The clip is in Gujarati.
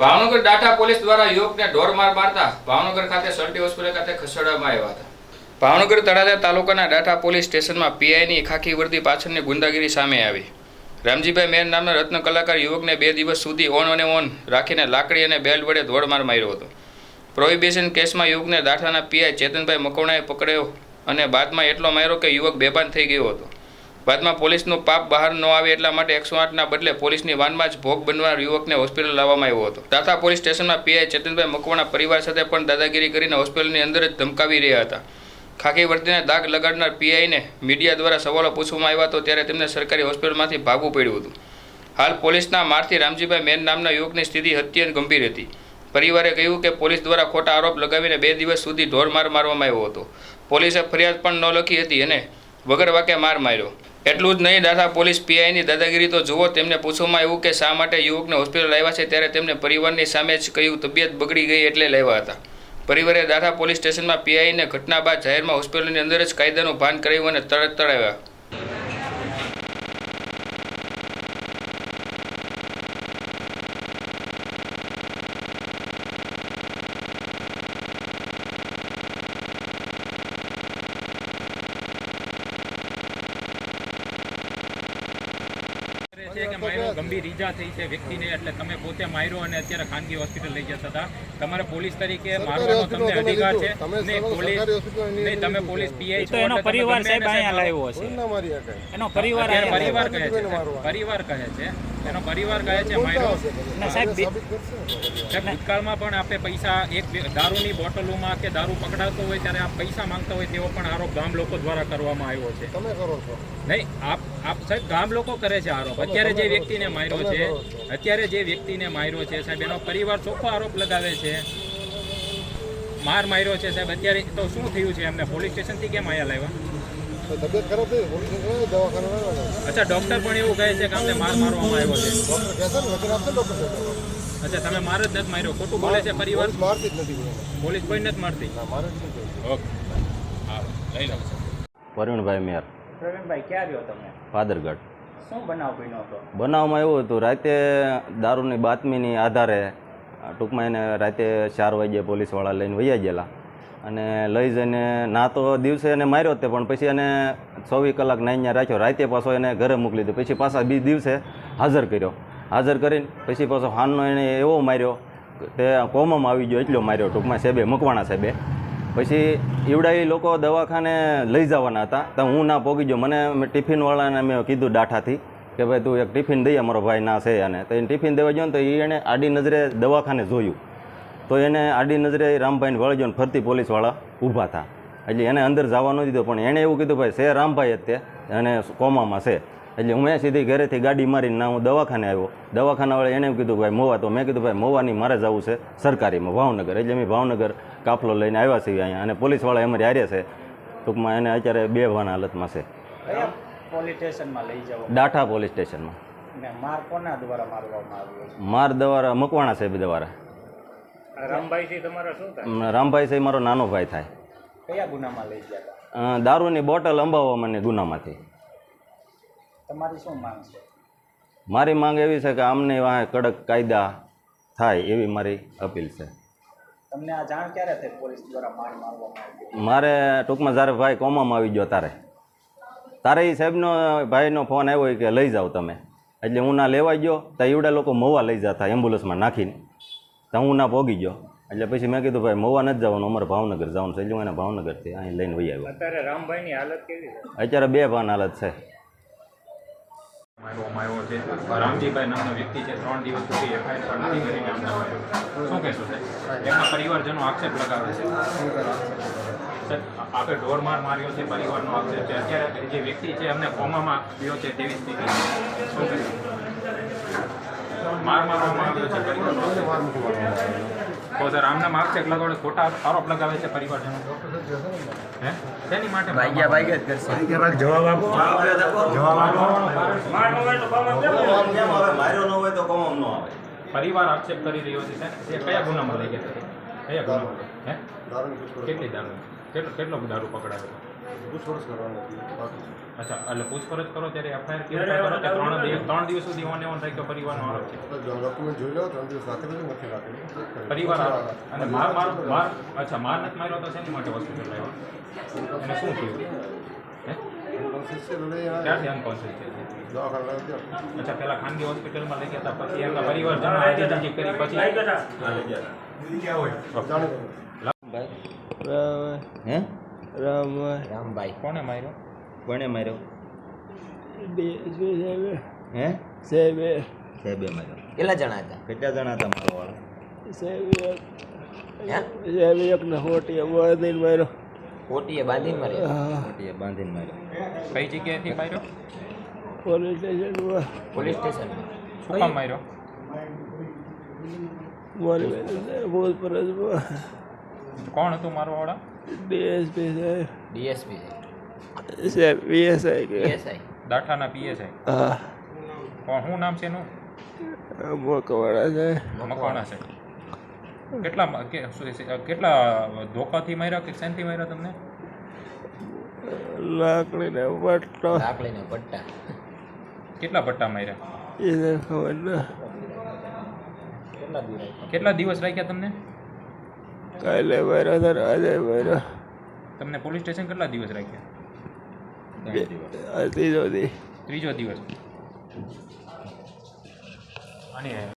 ભાવનગર ડાટા પોલીસ દ્વારા યુવકને ઢોર માર મારતા ભાવનગર ખાતે સલટી હોસ્પિટલ ખાતે ખસેડવામાં આવ્યા હતા. ભાવનગર તળાજા તાલુકાના ડાઠા પોલીસ સ્ટેશનમાં પીઆઈની ખાખી વર્દી પાછળની ગુંડાગીરી સામે આવી. રામજીભાઈ મેર નામના રત્ન કલાકાર યુવકને બે દિવસ સુધી ઓન અને ઓન રાખીને લાકડી અને બેલ્ટ વડે ધોળ માર માર્યો હતો. પ્રોહિબિશન કેસમાં યુવકને દાઠાના પીઆઈ ચેતનભાઈ મકવણાએ પકડ્યો અને બાદમાં એટલો માર્યો કે યુવક બેભાન થઈ ગયો હતો. બાદમાં પોલીસનું પાપ બહાર ન આવે એટલા માટે એકસો આઠના બદલે પોલીસની વાનમાં જ ભોગ બનનાર યુવકને હોસ્પિટલ લાવવામાં આવ્યો હતો. દાતા પોલીસ સ્ટેશનમાં પીઆઈ ચેતનભાઈ મકવાણા પરિવાર સાથે પણ દાદાગીરી કરીને હોસ્પિટલની અંદર જ ધમકાવી રહ્યા હતા. ખાકી વર્તીને દાગ લગાડનાર પીઆઈને મીડિયા દ્વારા સવાલો પૂછવામાં આવ્યા તો ત્યારે તેમને સરકારી હોસ્પિટલમાંથી ભાગવું પડ્યું હતું. હાલ પોલીસના મારથી રામજીભાઈ મેન નામના યુવકની સ્થિતિ અત્યંત ગંભીર હતી. પરિવારે કહ્યું કે પોલીસ દ્વારા ખોટા આરોપ લગાવીને બે દિવસ સુધી ઢોર માર મારવામાં આવ્યો હતો. પોલીસે ફરિયાદ પણ ન લખી હતી અને વગર વાકે માર માર્યો. એટલું જ નહીં, દાદા પોલીસ પીઆઈની દાદાગીરી તો જુઓ, તેમને પૂછવામાં આવ્યું કે શા માટે યુવકને હોસ્પિટલ લાવ્યા છે, ત્યારે તેમને પરિવારની સામે જ કહ્યું, તબિયત બગડી ગઈ એટલે લાવ્યા હતા. પરિવારે દાદા પોલીસ સ્ટેશનમાં પીઆઈને ઘટના બાદ જાહેરમાં હોસ્પિટલની અંદર જ કાયદાનું ભાન કરાવ્યું અને તરત તળાવ્યા છે કે માર્યો ગંભીર ઈજા થઈ છે વ્યક્તિને એટલે તમે પોતે માર્યો અને અત્યારે ખાનગી હોસ્પિટલ લઈ જતા હતા. તમારે પોલીસ તરીકે મારવાનો તમને અધિકાર છે. નહીં પોલીસ નહીં તમે પોલીસ પીઆઈ તો એનો પરિવાર સાહેબ અહીંયા લાવ્યો એનો પરિવાર પરિવાર કહે છે. પરિવાર કહે છે. એનો પરિવાર કહે છે માર્યો સાહેબ ભૂતકાળમાં પણ આપણે પૈસા એક દારૂની બોટલોમાં કે દારૂ પકડાતો હોય ત્યારે આપ પૈસા માંગતા હોય તેવો પણ આરોપ ગામ લોકો દ્વારા કરવામાં આવ્યો છે. તમે કરો છો. નહીં આપ આપ સાહેબ ગામ લોકો કરે છે આરોપ. અત્યારે જે વ્યક્તિને માર્યો છે અત્યારે જે વ્યક્તિને માર્યો છે સાહેબ એનો પરિવાર ચોખ્ખો આરોપ લગાવે છે. માર માર્યો છે સાહેબ. અત્યારે તો શું થયું છે? એમને પોલીસ સ્ટેશનથી કેમ આયા લાવ્યા તબિયત ખરાબ થઈ પોલીસ દવાખાને અચ્છા ડૉક્ટર પણ એવું કહે છે કે અમને માર મારવામાં આવ્યો છે. ડોક્ટર કહે છે વચન આપશે ડોક્ટર અચ્છા તમે માર જ નથી માર્યો. ખોટું બોલે છે પરિવાર? પોલીસ મારતી જ નથી પોલીસ કોઈ નથી મારતી? મારે જ નથી ઓકે. હા લઈ લો પરવીણભાઈ મેર પ્રવીણભાઈ ક્યાં રહ્યો તમે? ફાદરગઢ. શું બનાવ બન્યો હતો? બનાવમાં એવું હતું રાતે દારૂની બાતમીની આધારે ટૂંકમાં એને રાતે ચાર વાગ્યે પોલીસવાળા લઈને વૈયા ગયેલા. અને લઈ જઈને ના તો દિવસે એને માર્યો તે, પણ પછી એને ચોવીસ કલાક નાઈને રાખ્યો. રાતે પાછો એને ઘરે મોકલી દીધો. પછી પાછા બી દિવસે હાજર કર્યો. હાજર કરીને પછી પાછો હાનનો એને એવો માર્યો તે કોમામાં આવી ગયો એટલો માર્યો ટૂંકમાં સાહેબે, મકવાણા સાહેબે. પછી ઈવડા લોકો દવાખાને લઈ જવાના હતા. તો હું ના પોગી ગયો. મને મેં ટિફિનવાળાને મેં કીધું ડાઠાથી કે ભાઈ તું એક ટિફિન દઈએ મારો ભાઈ ના છે અને તો એને ટિફિન દેવા ગયો ને તો એ એણે આડી નજરે દવાખાને જોયું. તો એને આડી નજરે રામભાઈને વળગ્યો ને ફરતી પોલીસવાળા ઊભા હતા એટલે એને અંદર જવા ન દીધો પણ એણે એવું કીધું ભાઈ છે રામભાઈ જ તે અને કોમામાં છે. એટલે હું મેં સીધી ઘરેથી ગાડી મારીને ના હું દવાખાને આવ્યો. દવાખાનાવાળા એણે એમ કીધું ભાઈ મોવા તો. મેં કીધું ભાઈ મોવાની મારે જવું છે સરકારીમાં ભાવનગર. એટલે અમે ભાવનગર કાફલો લઈને આવ્યા છીએ અહીંયા અને પોલીસવાળા એમ હારે છે. ટૂંકમાં એને અત્યારે બે ભાન હાલતમાં છે. કયા પોલીસ સ્ટેશનમાં ડાઠા પોલીસ સ્ટેશનમાં. માર દ્વારા મકવાણા સાહેબ દ્વારા. રામભાઈ તમારા શું અમ રામભાઈ સાહેબ મારો નાનો ભાઈ થાય. કયા ગુનામાં લઈ ગયા દારૂની બોટલ અંબાવવા મને ગુનામાંથી. તમારી શું માંગ છે? મારી માંગ એવી છે કે આમને વાહે કડક કાયદા થાય એવી મારી અપીલ છે. તમને આ જાણ ક્યારે થઈ પોલીસ દ્વારા માર મારવામાં મારે ટૂંકમાં જ્યારે ભાઈ કોમામાં આવી ગયો તારે તારે એ સાહેબનો ભાઈનો ફોન આવ્યો કે લઈ જાઓ તમે. એટલે હું ના લેવા ગયો તો એવડા લોકો મવા લઈ જતા એમ્બ્યુલન્સમાં નાખીને. તો હું ના પોગી ગયો. એટલે પછી મેં કીધું ભાઈ મવા નથી જવાનું અમારે ભાવનગર જવાનું છે. એટલે એને ભાવનગરથી અહીં લઈને વહી આવ્યો. અત્યારે રામભાઈની હાલત કેવી છે? અત્યારે બે ભાન હાલત છે. રામજીભાઈ નામનો વ્યક્તિ છે ત્રણ દિવસ સુધી એફઆઈઆર પણ નથી કરીને અમને શું કહેશો સાહેબ? એમના પરિવારજનો આક્ષેપ લગાવે છે. સાહેબ આપણે ઢોરમાર માર્યો છે પરિવારનો આક્ષેપ છે. અત્યારે જે વ્યક્તિ છે એમને કોમામાં ગયો છે તેવી સ્થિતિ. શું કહેશો? માર મારવામાં આવ્યો છે. તો સર આમના આક્ષેપ લગાડે ખોટા આરોપ લગાવે છે પરિવારજનો. હે? શેની માટે ભાગ્યા ભાગ્યા માર્યો ન હોય તો કોમમ ન આવે. પરિવાર આક્ષેપ કરી રહ્યો છે એ કયા ગુનામાં લઈ ગયા? કયા ગુનામાં? હે? કેટલી દારૂ કેટલો કેટલો દારૂ પકડાયો? પૂછપરછ કરવાનો બાકી અચ્છા એટલે પૂછપરછ કરો ત્યારે એફઆઈઆર કેવી રીતે કરો કે ત્રણ દિવસ ત્રણ દિવસ સુધી ઓન એવન થાય કે પરિવારનો આરોપ છે. ડોક્યુમેન્ટ જોઈ લો ત્રણ દિવસ રાખેલું નથી રાખેલું પરિવાર અને માર માર માર અચ્છા માર નથી માર્યો તો શેની માટે હોસ્પિટલ આવ્યો? એને શું થયું. ક્યારથી અનકોન્શિયસ છે. અચ્છા પેલા ખાનગી હોસ્પિટલમાં લઈ ગયા હતા પછી એમના આઈડેન્ટિટી કરી પછી હે રામભાઈ કોને માર્યો? કોણે માર્યો? હે? સાહેબે. સાહેબે માર્યો. કેટલા જણા હતા? કેટલા જણા હતા મારો વાળો સાહેબે એકને હોટી બાંધીને માર્યો. હોટીએ બાંધીને માર્યો? મોટીએ બાંધીને માર્યો. કઈ જગ્યાએથી માર્યો? પોલીસ સ્ટેશનમાં. પોલીસ સ્ટેશનમાં શું કામ માર્યો? કોણ હતું મારો વાળા ડીએસપી સાહેબ. ડીએસપી સાહેબ. પીએસઆઈ પીએસઆઈ દાઠાના પીએસઆઈ હા. પણ શું નામ છે એનું? મકવાણા છે. મકવાણા છે. કેટલા કે- શું છે, કેટલા ધોકાથી માર્યા કે શેનથી માર્યા તમને? લાકડીને પટ્ટો લાકડીને પટ્ટા કેટલા પટ્ટા માર્યા? એને ખબર ના. કેટલા દિવસ રાખ્યા તમને? કાલે માર્યો આજે માર્યો. તમને પોલીસ સ્ટેશન કેટલા દિવસ રાખ્યા? દિવસ. ત્રીજો દી ત્રીજો દિવસ. અને